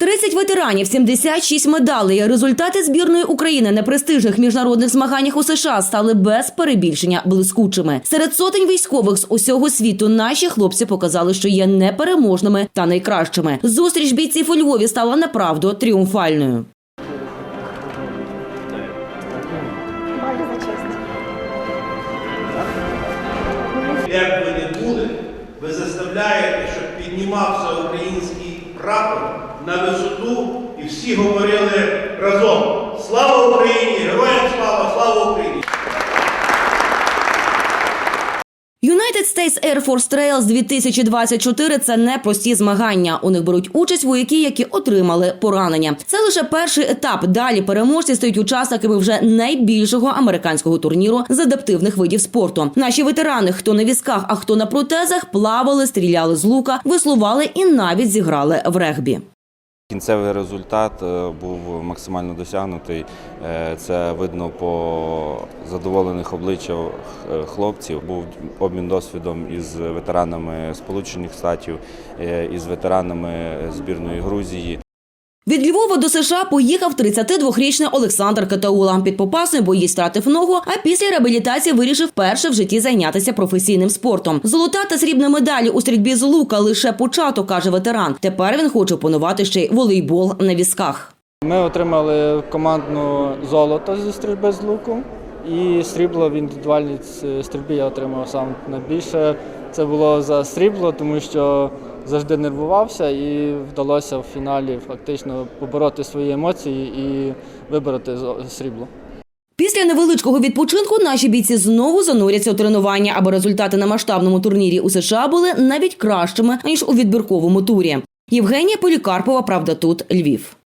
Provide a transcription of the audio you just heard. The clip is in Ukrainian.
30 ветеранів, 76 медалей. Результати збірної України на престижних міжнародних змаганнях у США стали без перебільшення блискучими. Серед сотень військових з усього світу наші хлопці показали, що є непереможними та найкращими. Зустріч бійців у Львові стала направду тріумфальною. Як ви не були, ви заставляєте, щоб піднімався український прапор на висоту і всі говорили разом Слава Україні! Героям слава! Слава Україні! United States Air Force Trails 2024 – це не прості змагання. У них беруть участь вояки, які отримали поранення. Це лише перший етап. Далі переможці стають учасниками вже найбільшого американського турніру з адаптивних видів спорту. Наші ветерани, хто на візках, а хто на протезах, плавали, стріляли з лука, веслували і навіть зіграли в регбі. Кінцевий результат е, був максимально досягнутий. Е, Це видно по задоволених обличчях е, хлопців. Був обмін досвідом із ветеранами Сполучених Штатів, із ветеранами збірної Грузії. Від Львова до США поїхав 32-річний Олександр Катаула. Під Попасною боїсь втратив ногу, а після реабілітації вирішив перше в житті зайнятися професійним спортом. Золота та срібна медалі у стрільбі з лука лише початок, каже ветеран. Тепер він хоче опанувати ще й волейбол на візках. Ми отримали командну золото зі стрільби з луку і срібло в індивідуальній стрільбі я отримав сам. Найбільше це було за срібло, тому що завжди нервувався і вдалося в фіналі фактично побороти свої емоції і вибороти срібло. Після невеличкого відпочинку наші бійці знову зануряться у тренування, аби результати на масштабному турнірі у США були навіть кращими ніж у відбірковому турі. Євгенія Полікарпова, правда, тут Львів.